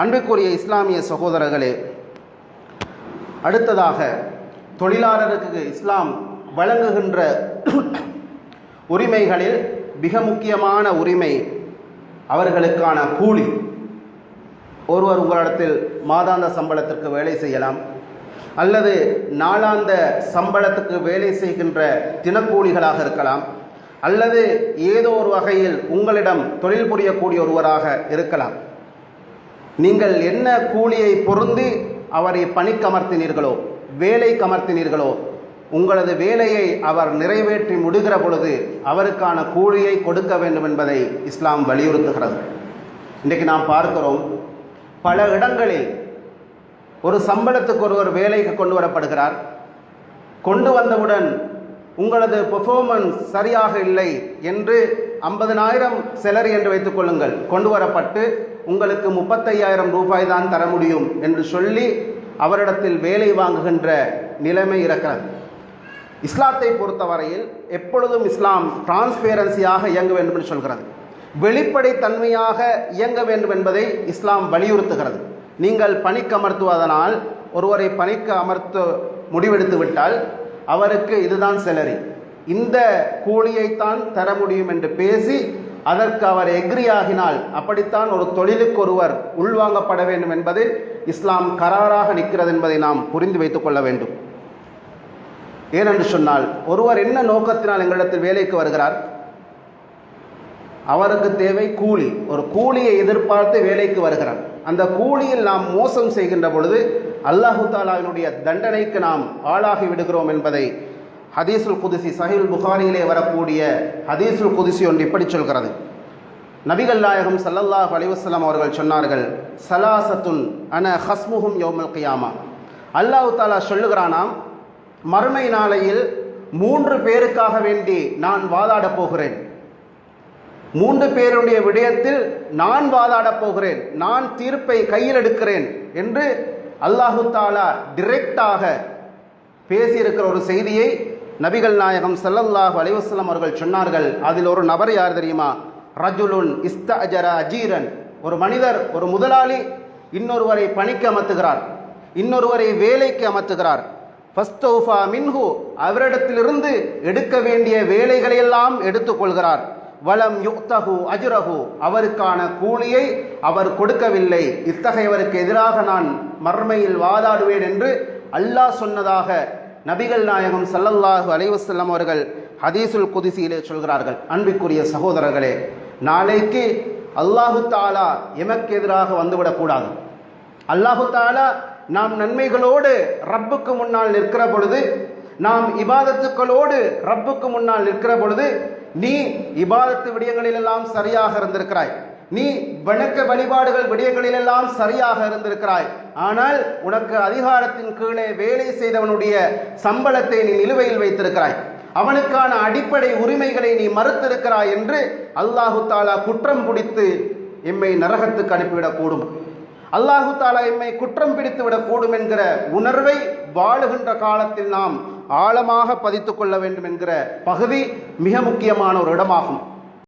அன்புக்குரிய இஸ்லாமிய சகோதரர்களே அடுத்ததாக தொழிலாளருக்கு இஸ்லாம் வழங்குகின்ற உரிமைகளில் மிக முக்கியமான உரிமை அவர்களுக்கான கூலி. ஒருவர் உங்களிடத்தில் மாதாந்த சம்பளத்திற்கு வேலை செய்யலாம் அல்லது நாளாந்த சம்பளத்துக்கு வேலை செய்கின்ற தினக்கூலிகளாக இருக்கலாம் அல்லது ஏதோ ஒரு வகையில் உங்களிடம் தொழில் புரியக்கூடிய ஒருவராக இருக்கலாம். நீங்கள் என்ன கூலியை பொருந்து அவரை பணிக்கமர்த்தினீர்களோ வேலை கமர்த்தினீர்களோ உங்களது வேலையை அவர் நிறைவேற்றி முடிகிற பொழுது அவருக்கான கூலியை கொடுக்க வேண்டும் என்பதை இஸ்லாம் வலியுறுத்துகிறது. இன்றைக்கு நாம் பார்க்கிறோம் பல இடங்களில் ஒரு சம்பளத்துக்கு ஒருவர் வேலைக்கு கொண்டு வரப்படுகிறார். கொண்டு வந்தவுடன் உங்களது பெர்ஃபார்மன்ஸ் சரியாக இல்லை என்று ஐம்பதனாயிரம் செலரி என்று வைத்துக் கொள்ளுங்கள். கொண்டு வரப்பட்டு உங்களுக்கு முப்பத்தையாயிரம் ரூபாய் தான் தர முடியும் என்று சொல்லி அவரிடத்தில் வேலை வாங்குகின்ற நிலைமை இருக்கிறது. இஸ்லாத்தை பொறுத்தவரையில் எப்பொழுதும் இஸ்லாம் டிரான்ஸ்பேரன்சியாக இயங்க வேண்டும் என்று சொல்கிறது. வெளிப்படைத்தன்மையாக இயங்க வேண்டும் என்பதை இஸ்லாம் வலியுறுத்துகிறது. நீங்கள் பணிக்கு அமர்த்துவதனால் ஒருவரை பணிக்கு அமர்த்த முடிவெடுத்து விட்டால் அவருக்கு இதுதான் செலரி. இந்த கூலியைத்தான் தர முடியும் என்று பேசி அதற்கு அவர் எக்ரி ஆகினால் அப்படித்தான் ஒரு தொழிலுக்கு ஒருவர் உள்வாங்கப்பட வேண்டும் என்பது இஸ்லாம் கராராக நிற்கிறது என்பதை நாம் புரிந்து வைத்துக் கொள்ள வேண்டும். ஏனென்று சொன்னால் ஒருவர் என்ன நோக்கத்தினால் எங்களிடத்தில் வேலைக்கு வருகிறார்? அவருக்கு தேவை கூலி. ஒரு கூலியை எதிர்பார்த்து வேலைக்கு வருகிறார். அந்த கூலியில் நாம் மோசம் செய்கின்ற பொழுது அல்லாஹு தாலாவினுடைய தண்டனைக்கு நாம் ஆளாகி விடுகிறோம் என்பதை ஹதீசுல் குதிசி சஹில் புகாரியிலே வரக்கூடிய ஹதீசுல் குதிசி ஒன்று இப்படி சொல்கிறது. நபிகள் நாயகம் சல்லல்லாஹ் அலிவசல்லாம் அவர்கள் சொன்னார்கள் சலாசத்துன் அன ஹஸ்முஹும் யோமல் கியாமா. அல்லாஹு தாலா சொல்லுகிறானாம் மறுமை நாளையில் மூன்று பேருக்காக வேண்டி நான் வாதாடப் போகிறேன். மூன்று பேருடைய விடயத்தில் நான் வாதாடப் போகிறேன். நான் தீர்ப்பை கையில் எடுக்கிறேன். என்று அல்லாஹு தாலா டிரெக்டாக பேசியிருக்கிற ஒரு செய்தியை நபிகள் நாயகம் சல்லல்லாஹு அலைவசல்லம் அவர்கள் சொன்னார்கள் அதில் ஒரு நபர் யார் தெரியுமா? ரஜுலுன் இஸ்தஜர அஜீரன் ஒரு மனிதர் ஒரு முதலாளி இன்னொருவரை பணிக்கு அமர்த்துகிறார் இன்னொருவரை வேலைக்கு அமர்த்துகிறார். ஃபஸ்தௌஃபா மின்ஹு. அவரிடத்திலிருந்து எடுக்க வேண்டிய வேலைகளையெல்லாம் எடுத்துக்கொள்கிறார் வலம் யுக்தகு அஜுரகு அவருக்கான கூலியை அவர் கொடுக்கவில்லை. இத்தகையவருக்கு எதிராக நான் மர்மையில் வாதாடுவேன் என்று அல்லாஹ் சொன்னதாக நபிகள் நாயகம் சல்லல்லாஹு அலைவசல்லம் அவர்கள் ஹதீசுல் குதிசியிலே சொல்கிறார்கள். அன்பிற்குரிய சகோதரர்களே நாளைக்கு அல்லாஹு தாலா எமக்கு எதிராக வந்துவிடக்கூடாது அல்லாஹு தாலா நாம் நன்மைகளோடு ரப்புக்கு முன்னால் நிற்கிற பொழுது நாம் இபாதத்துக்களோடு ரப்புக்கு முன்னால் நிற்கிற பொழுது நீ இபாதத்து விடயங்களிலெல்லாம் சரியாக இருந்திருக்கிறாய். நீ வணக்க வழிபாடுகள் விடயங்களிலெல்லாம் சரியாக இருந்திருக்கிறாய். ஆனால் உனக்கு அதிகாரத்தின் கீழே வேலை செய்தவனுடைய சம்பளத்தை நீ நிலுவையில் வைத்திருக்கிறாய். அவனுக்கான அடிப்படை உரிமைகளை நீ மறுத்திருக்கிறாய் என்று அல்லாஹு தாலா குற்றம் பிடித்து எம்மை நரகத்துக்கு அனுப்பிவிடக்கூடும். அல்லாஹு தாலா எம்மை குற்றம் பிடித்து விடக்கூடும் என்கிற உணர்வை வாழுகின்ற காலத்தில் நாம் ஆழமாக பதித்துக்கொள்ள வேண்டும் என்கிற பகுதி மிக முக்கியமான ஒரு இடமாகும்.